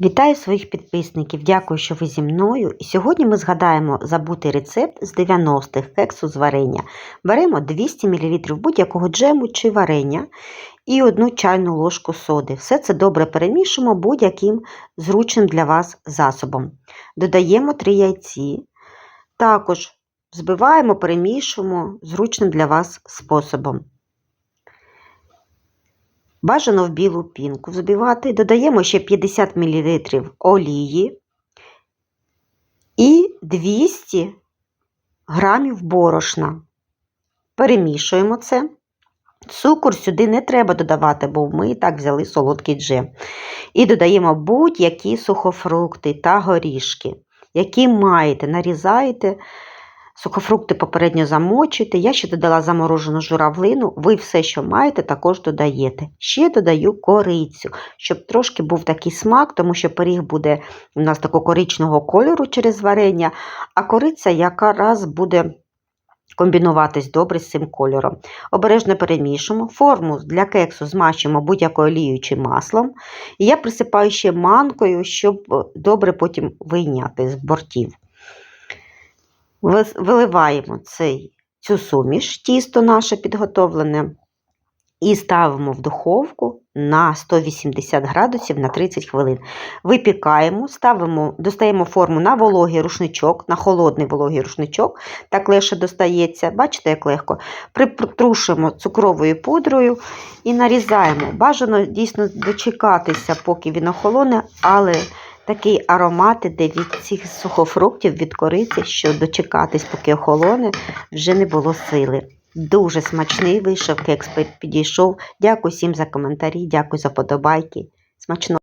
Вітаю своїх підписників, дякую, що ви зі мною. І сьогодні ми згадаємо забутий рецепт з 90-х кексу з варення. Беремо 200 мл будь-якого джему чи варення і одну чайну ложку соди. Все це добре перемішуємо будь-яким зручним для вас засобом. Додаємо 3 яйці. Також збиваємо, перемішуємо зручним для вас способом. Бажано в білу пінку взбивати. Додаємо ще 50 мл олії і 200 грамів борошна. Перемішуємо це. Цукор сюди не треба додавати, бо ми і так взяли солодкий джем. І додаємо будь-які сухофрукти та горішки, які маєте, нарізаєте. Сухофрукти попередньо замочуєте. Я ще додала заморожену журавлину. Ви все, що маєте, також додаєте. Ще додаю корицю, щоб трошки був такий смак, тому що пиріг буде у нас такого коричного кольору через варення, а кориця якраз буде комбінуватись добре з цим кольором. Обережно перемішуємо. Форму для кексу змащуємо будь-якою олією чи маслом. І я присипаю ще манкою, щоб добре потім вийняти з бортів. Виливаємо цей, цю суміш, тісто наше підготовлене, і ставимо в духовку на 180 градусів на 30 хвилин. Випікаємо, ставимо, достаємо форму на вологий рушничок, на холодний вологий рушничок, так легше достається. Бачите, як легко. Притрушуємо цукровою пудрою і нарізаємо. Бажано дійсно дочекатися, поки він охолоне, але такий аромат іде від цих сухофруктів, від кориці, що дочекатись, поки охолоне, вже не було сили. Дуже смачний вийшов, кекс підійшов. Дякую всім за коментарі, дякую за подобайки. Смачно!